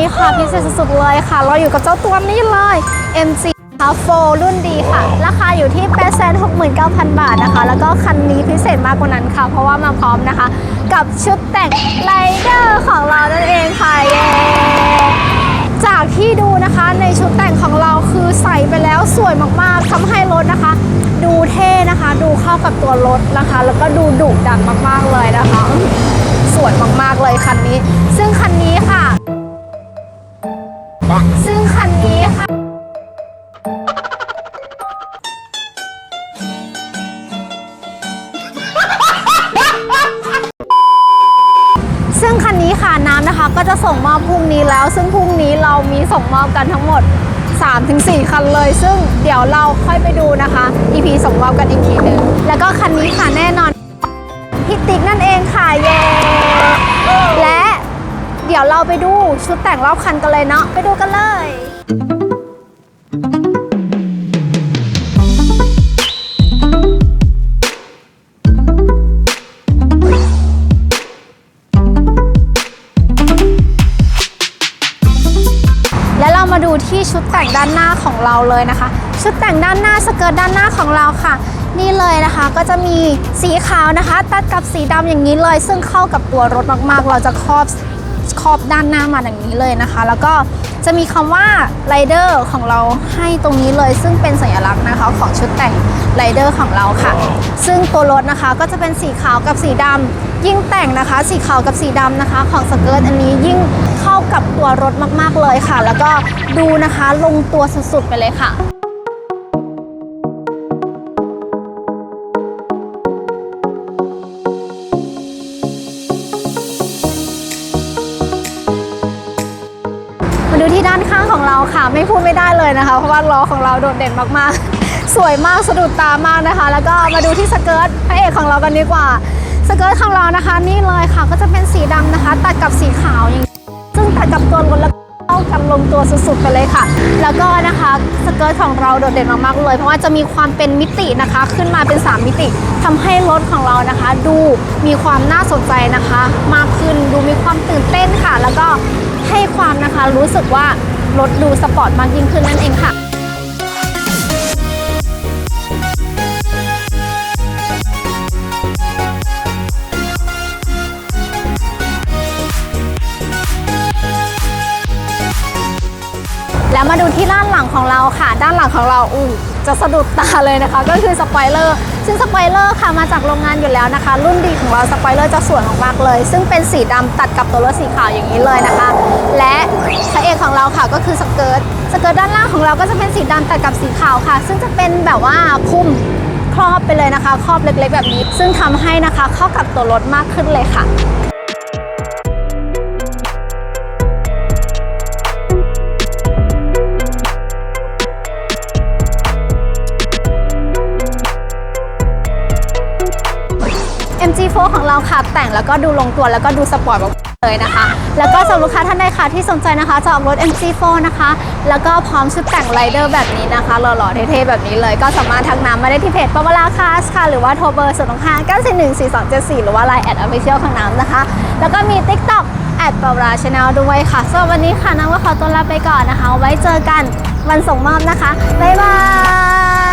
มีค่ะพิเศษสุดเลยค่ะ เราอยู่กับเจ้าตัวนี้เลย MC โฟรุ่นดีค่ะ ราคาอยู่ที่ 869,000 บาทนะคะ แล้วก็คันนี้พิเศษมากกว่านั้นค่ะ เพราะว่ามาพร้อมนะคะ กับชุดแต่งไรเดอร์ของเรานั่นเองค่ะเย้จากที่ดูนะคะในชุดแต่งของเราคือใส่ไปแล้วสวยมากๆทำให้รถนะคะ ดูเท่นะคะ ดูเข้ากับตัวรถนะคะ แล้วก็ดูดุดันมากๆเลยนะคะ สวยมากๆเลยคันนี้ ซึ่งคันนี้ค่ะ นะคะก็จะส่งมอบพรุ่งนี้แล้ว ซึ่งพรุ่งนี้เรามีส่งมอบกันทั้งหมด 3-4 คันเลย ซึ่งเดี๋ยวเราค่อยไปดูนะคะ EP ส่งมอบกันอีกทีหนึ่งแล้วก็คันนี้ค่ะแน่นอนพิติกนั่นเองค่ะเย้และเดี๋ยวเราไปดูชุดแต่งรอบคันกันเลยเนาะไปดูกันเลย แต่งด้านหน้าของเราเลยนะคะ ชุดแต่งด้านหน้าสเกิร์ตด้านหน้าของเราค่ะ นี่เลยนะคะก็จะมีสีขาวนะคะ ตัดกับสีดำอย่างนี้เลย ซึ่งเข้ากับตัวรถมากๆ เราจะครอบครอบด้านหน้ามาอย่างนี้เลยนะคะ แล้วก็จะมีคำว่าไรเดอร์ของเราให้ตรงนี้เลย ซึ่งเป็นสัญลักษณ์นะคะของชุดแต่งไรเดอร์ของเราค่ะ ซึ่งตัวรถนะคะก็จะเป็นสีขาวกับสีดำยิ่งแต่งนะคะ สีขาวกับสีดำนะคะ ของสเกิร์ตอันนี้ยิ่งเข้า กับตัวรถมากๆเลยค่ะ แล้วก็ดูนะคะลงตัวสุดๆไปเลยค่ะมาดูที่ด้านข้างของเราค่ะ ไม่พูดไม่ได้เลยนะคะ เพราะว่าล้อของเราโดดเด่นมากๆ สวยมากสะดุดตามากนะคะ แล้วก็มาดูที่สเกิร์ตพระเอกของเรากันดีกว่า สเกิร์ตของเรานะคะ นี่เลยค่ะก็จะเป็นสีดำนะคะ ตัดกับสีขาวอย่าง นี้ซึ่งตัดกับตัวรถแล้วเข้ากันลงตัวสุดๆไปเลยค่ะ แล้วก็นะคะสเกิร์ตของเราโดดเด่นมากๆเลย เพราะว่าจะมีความเป็นมิตินะคะ ขึ้นมาเป็น 3 มิติทำให้รถของเรานะคะ ดูมีความน่าสนใจนะคะ มากขึ้นดูมีความตื่นเต้นค่ะ แล้วก็ให้ความนะคะรู้สึกว่ารถดูสปอร์ตมากยิ่งขึ้นนั่นเองค่ะ แล้วมาดูที่ด้านหลังของเราค่ะ ด้านหลังของเราอู้จะสะดุดตาเลยนะคะ ก็คือสปอยเลอร์ซึ่งสปอยเลอร์ค่ะมาจากโรงงานอยู่แล้วนะคะ รุ่นดีของเราสปอยเลอร์จะสวยมากๆเลย ซึ่งเป็นสีดำตัดกับตัวรถสีขาวอย่างนี้เลยนะคะ และพระเอกของเราค่ะก็คือสเกิร์ตสเกิร์ตด้านล่างของเราก็จะเป็นสีดำตัดกับสีขาวค่ะ ซึ่งจะเป็นแบบว่าคลุมครอบไปเลยนะคะ ครอบเล็กๆแบบนี้ ซึ่งทำให้นะคะเข้ากับตัวรถมากขึ้นเลยค่ะ MG4 ของเราค่ะแต่งแล้วก็ดูลงตัวแล้วก็ดูสปอร์ตเลยนะคะ แล้วก็สำหรับลูกค้าท่านใดค่ะที่สนใจนะคะจะออกรถ MG4 นะคะ แล้วก็พร้อมชุดแต่งไรเดอร์แบบนี้นะคะหล่อๆเท่ๆแบบนี้เลยก็สามารถทักน้ำมาได้ที่เพจปวราคาสค่ะ หรือว่าโทรเบอร์0 5 9 4 1 4 2 7 4หรือว่า Line แอดออฟฟิเชียลของน้ำนะคะ แล้วก็มี TikTok แอดปวราชแนลด้วยค่ะสำหรับวันนี้ค่ะน้ำก็ขอตัวลาไปก่อนนะคะ ไว้เจอกันวันส่งมอบนะคะบ๊ายบาย